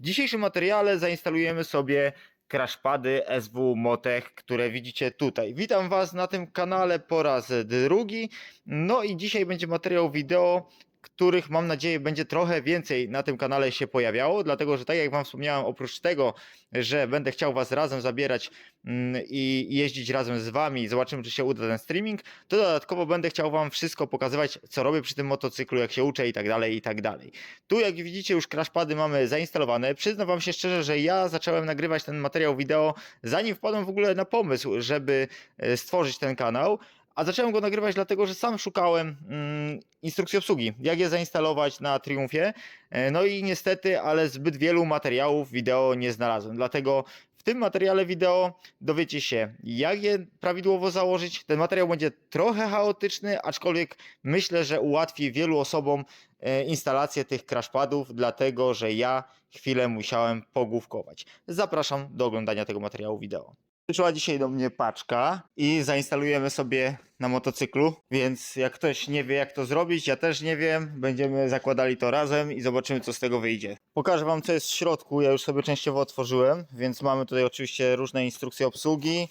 W dzisiejszym materiale zainstalujemy sobie crashpady SW Motech, które widzicie tutaj. Witam Was na tym kanale po raz drugi. No i dzisiaj będzie materiał wideo, których mam nadzieję będzie trochę więcej na tym kanale się pojawiało, dlatego że tak jak Wam wspomniałem, oprócz tego, że będę chciał Was razem zabierać mm, i jeździć razem z Wami, zobaczymy czy się uda ten streaming, to dodatkowo będę chciał Wam wszystko pokazywać, co robię przy tym motocyklu, jak się uczę i tak dalej, i tak dalej. Tu jak widzicie już crashpady mamy zainstalowane. Przyznam Wam się szczerze, że ja zacząłem nagrywać ten materiał wideo zanim wpadłem w ogóle na pomysł, żeby e, stworzyć ten kanał. A zacząłem go nagrywać dlatego, że sam szukałem mm, instrukcji obsługi, jak je zainstalować na Triumfie. E, No i niestety, ale zbyt wielu materiałów wideo nie znalazłem. Dlatego w tym materiale wideo dowiecie się, jak je prawidłowo założyć. Ten materiał będzie trochę chaotyczny, aczkolwiek myślę, że ułatwi wielu osobom e, instalację tych crashpadów, dlatego że ja chwilę musiałem pogłówkować. Zapraszam do oglądania tego materiału wideo. Przyszła dzisiaj do mnie paczka i zainstalujemy sobie na motocyklu, więc jak ktoś nie wie jak to zrobić, ja też nie wiem, będziemy zakładali to razem i zobaczymy co z tego wyjdzie. Pokażę wam co jest w środku, ja już sobie częściowo otworzyłem, więc mamy tutaj oczywiście różne instrukcje obsługi,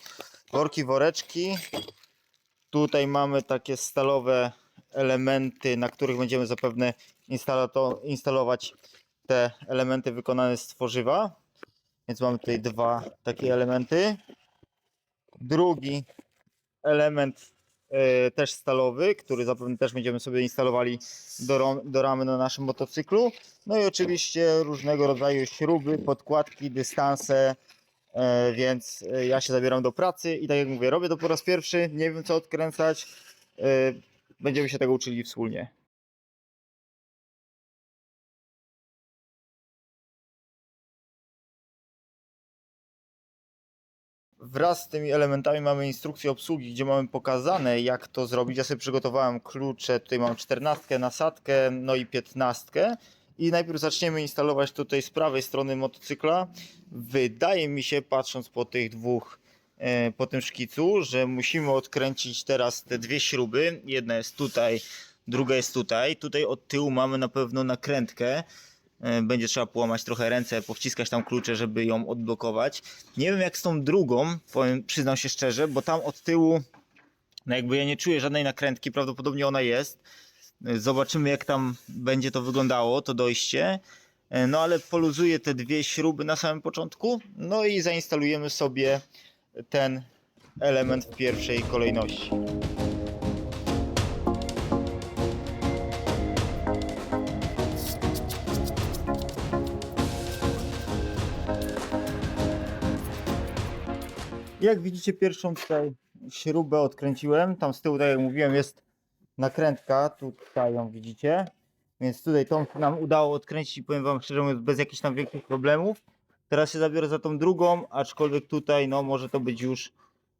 worki, woreczki. Tutaj mamy takie stalowe elementy, na których będziemy zapewne instalować te elementy wykonane z tworzywa. Więc mamy tutaj dwa takie elementy. Drugi element e, też stalowy, który zapewne też będziemy sobie instalowali do, do ramy na naszym motocyklu. No i oczywiście różnego rodzaju śruby, podkładki, dystanse. E, więc e, ja się zabieram do pracy i tak jak mówię, robię to po raz pierwszy, nie wiem co odkręcać. Będziemy się tego uczyli wspólnie. Wraz z tymi elementami mamy instrukcję obsługi, gdzie mamy pokazane jak to zrobić. Ja sobie przygotowałem klucze, tutaj mam 14, nasadkę, no i 15. I najpierw zaczniemy instalować tutaj z prawej strony motocykla. Wydaje mi się, patrząc po tych dwóch, e, po tym szkicu, że musimy odkręcić teraz te dwie śruby. Jedna jest tutaj, druga jest tutaj. Tutaj od tyłu mamy na pewno nakrętkę. E, Będzie trzeba połamać trochę ręce, powciskać tam klucze, żeby ją odblokować. Nie wiem jak z tą drugą, powiem, przyznam się szczerze, bo tam od tyłu, no jakby ja nie czuję żadnej nakrętki, prawdopodobnie ona jest. E, Zobaczymy jak tam będzie to wyglądało, to dojście. E, No ale poluzuję te dwie śruby na samym początku, no i zainstalujemy sobie ten element w pierwszej kolejności. Jak widzicie, pierwszą tutaj śrubę odkręciłem. Tam z tyłu, tak jak mówiłem, jest nakrętka. Tutaj ją widzicie. Więc tutaj tą nam udało odkręcić powiem Wam szczerze mówiąc, bez jakichś tam większych problemów. Teraz się zabiorę za tą drugą, aczkolwiek tutaj no może to być już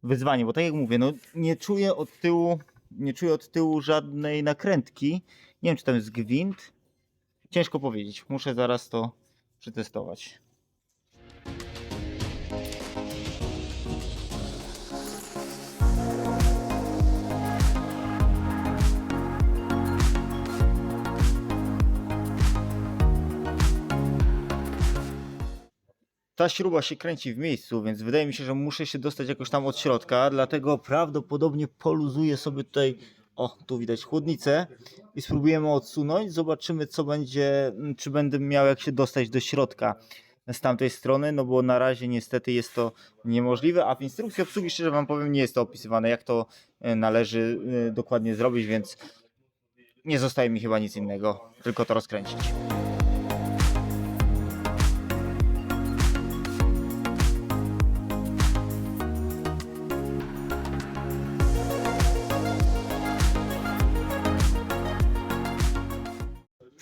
wyzwanie, bo tak jak mówię, no nie czuję od tyłu, nie czuję od tyłu żadnej nakrętki. Nie wiem, czy tam jest gwint. Ciężko powiedzieć. Muszę zaraz to przetestować. Ta śruba się kręci w miejscu, więc wydaje mi się, że muszę się dostać jakoś tam od środka, dlatego prawdopodobnie poluzuję sobie tutaj, o tu widać chłodnicę i spróbujemy odsunąć, zobaczymy co będzie, m, czy będę miał jak się dostać do środka z tamtej strony, no bo na razie niestety jest to niemożliwe, a w instrukcji obsługi szczerze Wam powiem nie jest to opisywane jak to e, należy e, dokładnie zrobić, więc nie zostaje mi chyba nic innego, tylko to rozkręcić.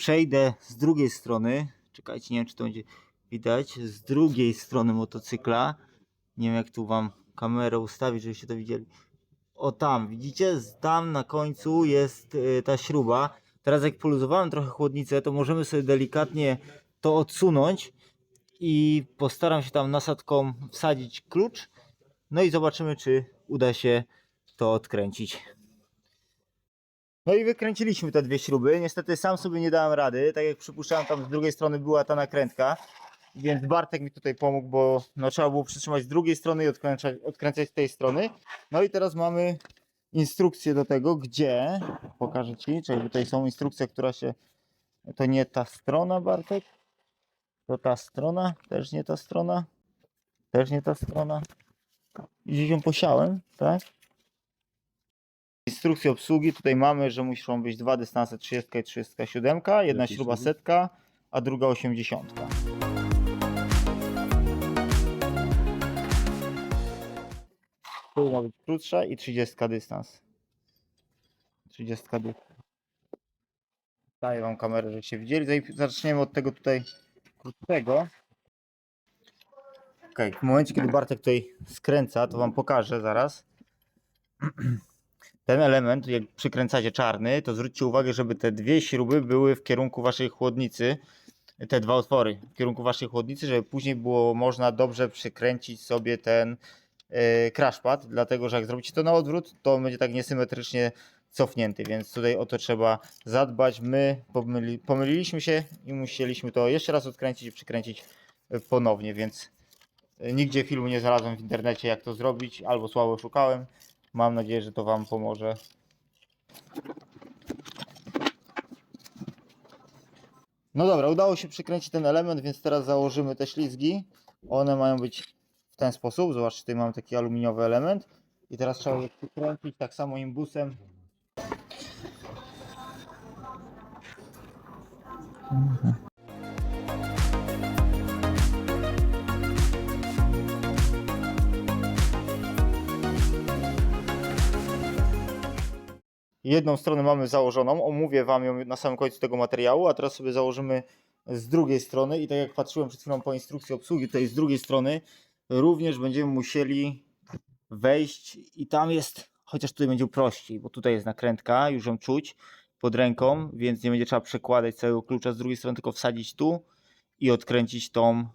Przejdę z drugiej strony. Czekajcie, nie wiem czy to będzie widać. Z drugiej strony motocykla. Nie wiem jak tu wam kamerę ustawić, żebyście to widzieli. O tam, widzicie? Tam na końcu jest y, ta śruba. Teraz jak poluzowałem trochę chłodnicę, to możemy sobie delikatnie to odsunąć i postaram się tam nasadką wsadzić klucz. No i zobaczymy, czy uda się to odkręcić. No i wykręciliśmy te dwie śruby. Niestety sam sobie nie dałem rady. Tak jak przypuszczałem, tam z drugiej strony była ta nakrętka. Więc Bartek mi tutaj pomógł, bo no, trzeba było przytrzymać z drugiej strony i odkręcać, odkręcać z tej strony. No i teraz mamy instrukcję do tego, gdzie, pokażę Ci, czyli tutaj są instrukcje, która się, to nie ta strona Bartek, to ta strona, też nie ta strona, też nie ta strona. Gdzieś ją posiałem, tak? Instrukcję obsługi tutaj mamy, że muszą być dwa dystanse 30 i 37, jedna Jakie śruba śruby? setka, a druga 80. Tu ma być krótsza i 30 dystans. 30 dystans. Daję wam kamerę, żebyście widzieli. Zaj- Zaczniemy od tego tutaj krótszego. Ok, w momencie kiedy Bartek tutaj skręca, to wam pokażę zaraz. Ten element, jak przykręcacie czarny, to zwróćcie uwagę, żeby te dwie śruby były w kierunku waszej chłodnicy, te dwa otwory w kierunku waszej chłodnicy, żeby później było można dobrze przykręcić sobie ten yy, crashpad, dlatego że jak zrobicie to na odwrót, to będzie tak niesymetrycznie cofnięty, więc tutaj o to trzeba zadbać. My pomyli, pomyliliśmy się i musieliśmy to jeszcze raz odkręcić i przykręcić ponownie, więc y, nigdzie filmu nie znalazłem w internecie jak to zrobić, albo słabo szukałem. Mam nadzieję, że to Wam pomoże. No dobra, udało się przykręcić ten element, więc teraz założymy te ślizgi. One mają być w ten sposób. Zobaczcie, tutaj mamy taki aluminiowy element. I teraz trzeba je przykręcić tak samo imbusem. Jedną stronę mamy założoną, omówię Wam ją na samym końcu tego materiału, a teraz sobie założymy z drugiej strony i tak jak patrzyłem przed chwilą po instrukcji obsługi, tutaj z drugiej strony również będziemy musieli wejść i tam jest, chociaż tutaj będzie prościej, bo tutaj jest nakrętka, już ją czuć pod ręką, więc nie będzie trzeba przekładać całego klucza z drugiej strony, tylko wsadzić tu i odkręcić tą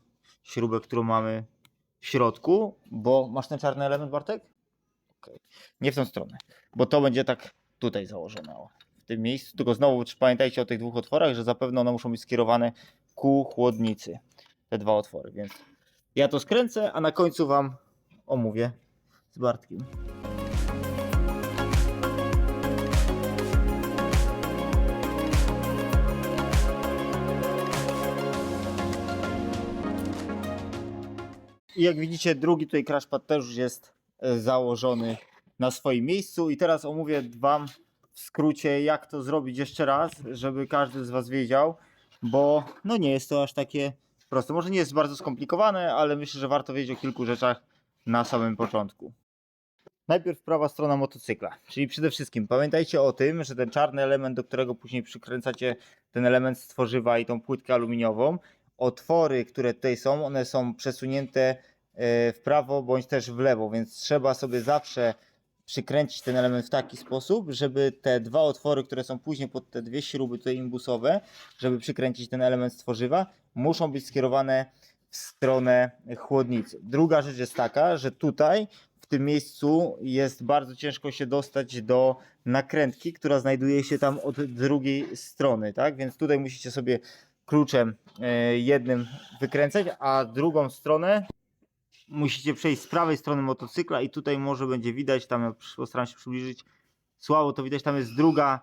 śrubę, którą mamy w środku, bo masz ten czarny element Bartek? Okej. Nie w tą stronę, bo to będzie tak tutaj założone o, w tym miejscu, tylko znowu pamiętajcie o tych dwóch otworach, że zapewne one muszą być skierowane ku chłodnicy, te dwa otwory, więc ja to skręcę, a na końcu Wam omówię z Bartkiem. I jak widzicie, drugi tutaj crashpad też już jest e, założony na swoim miejscu. I teraz omówię Wam w skrócie, jak to zrobić jeszcze raz, żeby każdy z Was wiedział, bo no nie jest to aż takie proste. Może nie jest bardzo skomplikowane, ale myślę, że warto wiedzieć o kilku rzeczach na samym początku. Najpierw prawa strona motocykla, czyli przede wszystkim pamiętajcie o tym, że ten czarny element, do którego później przykręcacie ten element z tworzywa i tą płytkę aluminiową, otwory, które tutaj są, one są przesunięte e, w prawo bądź też w lewo, więc trzeba sobie zawsze przykręcić ten element w taki sposób, żeby te dwa otwory, które są później pod te dwie śruby tutaj imbusowe, żeby przykręcić ten element z tworzywa, muszą być skierowane w stronę chłodnicy. Druga rzecz jest taka, że tutaj w tym miejscu jest bardzo ciężko się dostać do nakrętki, która znajduje się tam od drugiej strony, tak? Więc tutaj musicie sobie kluczem e, jednym wykręcać, a drugą stronę musicie przejść z prawej strony motocykla i tutaj może będzie widać, tam ja postaram się przybliżyć, słabo to widać, tam jest druga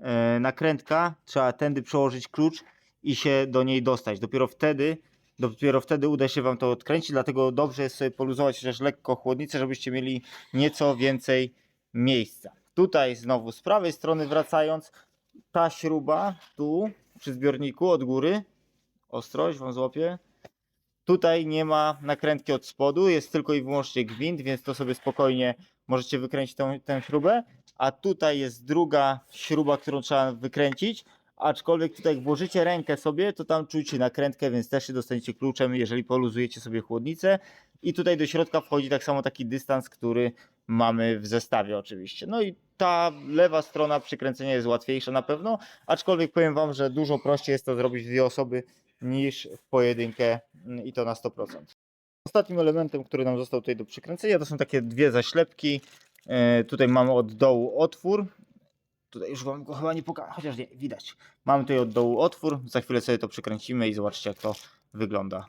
e, nakrętka, trzeba tędy przełożyć klucz i się do niej dostać. Dopiero wtedy, dopiero wtedy uda się Wam to odkręcić, dlatego dobrze jest sobie poluzować chociaż lekko chłodnicę, żebyście mieli nieco więcej miejsca. Tutaj znowu z prawej strony wracając, ta śruba tu przy zbiorniku od góry, ostrość Wam złapię, Tutaj nie ma nakrętki od spodu, jest tylko i wyłącznie gwint, więc to sobie spokojnie możecie wykręcić tą, tę śrubę. A tutaj jest druga śruba, którą trzeba wykręcić. Aczkolwiek tutaj jak włożycie rękę sobie, to tam czujcie nakrętkę, więc też się dostaniecie kluczem, jeżeli poluzujecie sobie chłodnicę. I tutaj do środka wchodzi tak samo taki dystans, który mamy w zestawie oczywiście. No i ta lewa strona przykręcenia jest łatwiejsza na pewno, aczkolwiek powiem Wam, że dużo prościej jest to zrobić w dwie osoby niż w pojedynkę i to na 100%. Ostatnim elementem, który nam został tutaj do przykręcenia, to są takie dwie zaślepki. E, Tutaj mamy od dołu otwór. Tutaj już Wam go chyba nie pokażę, chociaż nie, widać. Mamy tutaj od dołu otwór. Za chwilę sobie to przykręcimy i zobaczcie jak to wygląda.